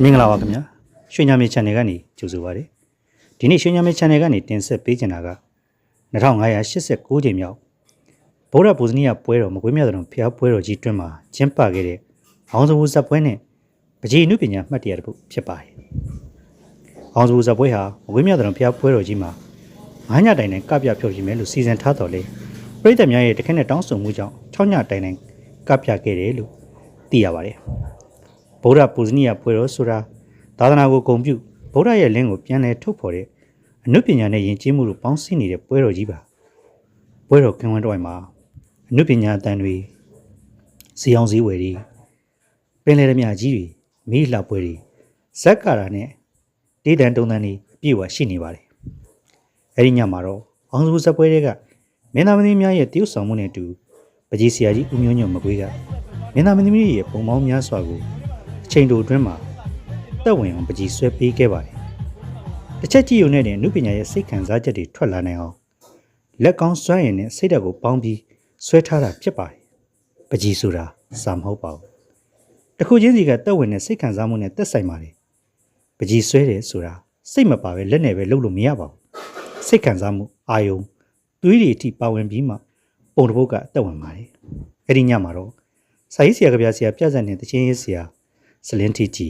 မင်္ဂလာပါခင်ဗျာရွှေညမေ channel ကနေကြိုဆိုပါရစေဒီနေ့ရွှေညမေ channel ကနေတင်ဆက်ပေးချင်တာက2589ချိန်မြောက်ဗုဒ္ဓပူဇနီယပွဲတော်မကွေးမြတ်တော်ဖျားပွဲတော်ကြီးတွင်မှာကျင်းပခဲ့တဲ့အောင်စဘူးဇက်ပွဲနဲ့ပကြီးနုပညာမှတ်တရတစ်ခုဖြစ်ပါတယ်အောင်စဘူးဇက်ပွဲဟာမကွေးမြတ်တော်ဖျားပွဲတော်ကြီးမှာငါးညတိုင်တိုင်ကပြဖြုတ်ပြီးမယ်လို့စီစဉ်ထားတော်လေပရိသတ်များရဲ့တခဲနဲ့တောင်းဆိုမှုကြောင့်6ညတိုင်တိုင်ကပြခဲ့တယ်လို့သိရပါတယ် ဗုဒ္ဓပူဇနီယပွဲတော်ဆိုတာသာသနာကိုဂုဏ်ပြုဗုဒ္ဓရဲ့လင်းကိုပြန်လည်ထုတ်ဖော်တဲ့အနုပညာနဲ့ယဉ်ကျေးမှုတို့ပေါင်းစည်းနေတဲ့ပွဲတော်ကြီးပါပွဲတော်ခင်ဝန်တော်မှာအနုပညာအတန်တွေစီအောင်စည်းဝယ်တွေပင်လယ်ဓမြကြီးတွေမိလှပွဲတွေဇက်ကာရာနဲ့ဒေတန်တုံတန်တွေအပြည့်အဝရှိနေပါတယ်အဲဒီညမှာတော့အောင်စုဇက်ပွဲတွေကမင်းသားမင်းသမီးများရဲ့တရုတ်ဆောင်မှုနဲ့အတူပကြီးဆရာကြီးဦးမျိုးညွန့်မကွေးကမင်းသားမင်းသမီးတွေရဲ့ပုံပေါင်းများစွာကိုအ ချိန်တိုအတွင်းမှာတက်ဝင်အောင်ပကြီးဆွဲပေးခဲ့ပါတယ်။တစ်ချက်ကြည့်ရုံနဲ့တင်အနုပညာရဲ့စိတ်ခံစားချက်တွေထွက်လာနိုင်အောင်လက်ကောင်းစွမ်းရည်နဲ့စိတ်ဓာတ်ကိုပေါင်းပြီးဆွဲထားတာဖြစ်ပါတယ်။ပကြီးဆိုတာစာမဟုတ်ပါဘူး။တစ်ခုချင်းစီကတက်ဝင်တဲ့စိတ်ခံစားမှုနဲ့သက်ဆိုင်ပါတယ်။ပကြီးဆွဲတယ်ဆိုတာစိတ်မပါပဲလက်နဲ့ပဲလုပ်လို့မရပါဘူး။စိတ်ခံစားမှုအာယုံသွေးတွေအထိပါဝင်ပြီးမှပုံတစ်ပုတ်ကအတက်ဝင်ပါတယ်။အဲ့ဒီညမှာတော့စာရေးဆရာကဗျာဆရာပြဇက်နဲ့တချင်းရေးဆရာ စလင်းတီတီ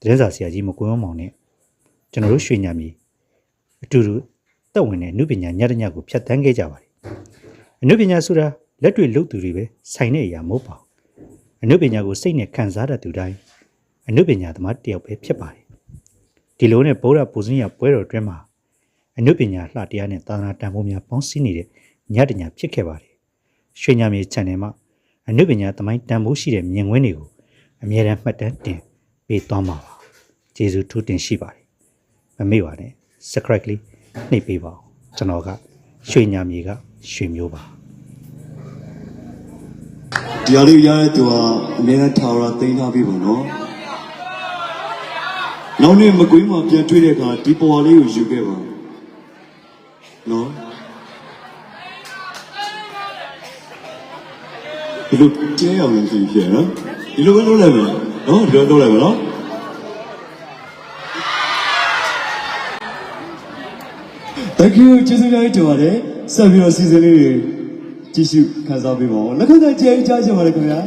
သတင်းစာဆရာကြီးမကွန်းမောင်နဲ့ကျွန်တော်တို့ရွှေညံမီအတူတူတက်ဝင်တဲ့နုပညာညတညကိုဖြတ်တန်းခဲ့ကြပါတယ်အနုပညာဆိုတာလက်တွေ့လုပ်သူတွေပဲဆိုင်တဲ့အရာမဟုတ်ပါဘူးအနုပညာကိုစိတ်နဲ့ခံစားတတ်သူတိုင်းအနုပညာသမားတစ်ယောက်ပဲဖြစ်ပါတယ်ဒီလိုနဲ့ဗုဒ္ဓပူဇနီယပွဲတော်အတွင်းမှာအနုပညာလှတရားနဲ့သာသနာတန်ဖိုးများပေါင်းစည်းနေတဲ့ညတညဖြစ်ခဲ့ပါတယ်ရွှေညံမီ channel မှာအနုပညာသမိုင်းတန်ဖိုးရှိတဲ့မြင်ကွင်းတွေကို အမြဲတမ်းမှတ်တမ်းတင်ပေးသွားမှာပါကျေးဇူးထူးတင်ရှိပါတယ်မမေ့ပါနဲ့ subscribe လေးနှိပ်ပေးပါဦးကျွန်တော်ကရွှေညာမြေကရွှေမျိုးပါတရားလေးရတဲ့သူကအမြဲတမ်းထာဝရသိမ်းထားပြီပေါ့နော်နောက်နေ့မကွေးမှာပြန်တွေ့တဲ့အခါဒီပေါ်လေးကိုယူခဲ့ပါနော်ဒီလိုကျဲအောင်ရင်ဖြစ်ဖြစ်နော် ဒီလိုပဲလုပ်လိုက်မယ်နော်ဒီလိုလုပ်လိုက်မယ်နော် Thank you ကျေးဇူးများတင်ပါတယ်ဆက်ပြီးတော့စီစဉ်လေးတွေကြည့်ရှုခန်းစားပေးပါဦးလက်ခံတဲ့ကျေးဇူးကြားချင်ပါတယ်ခင်ဗျာ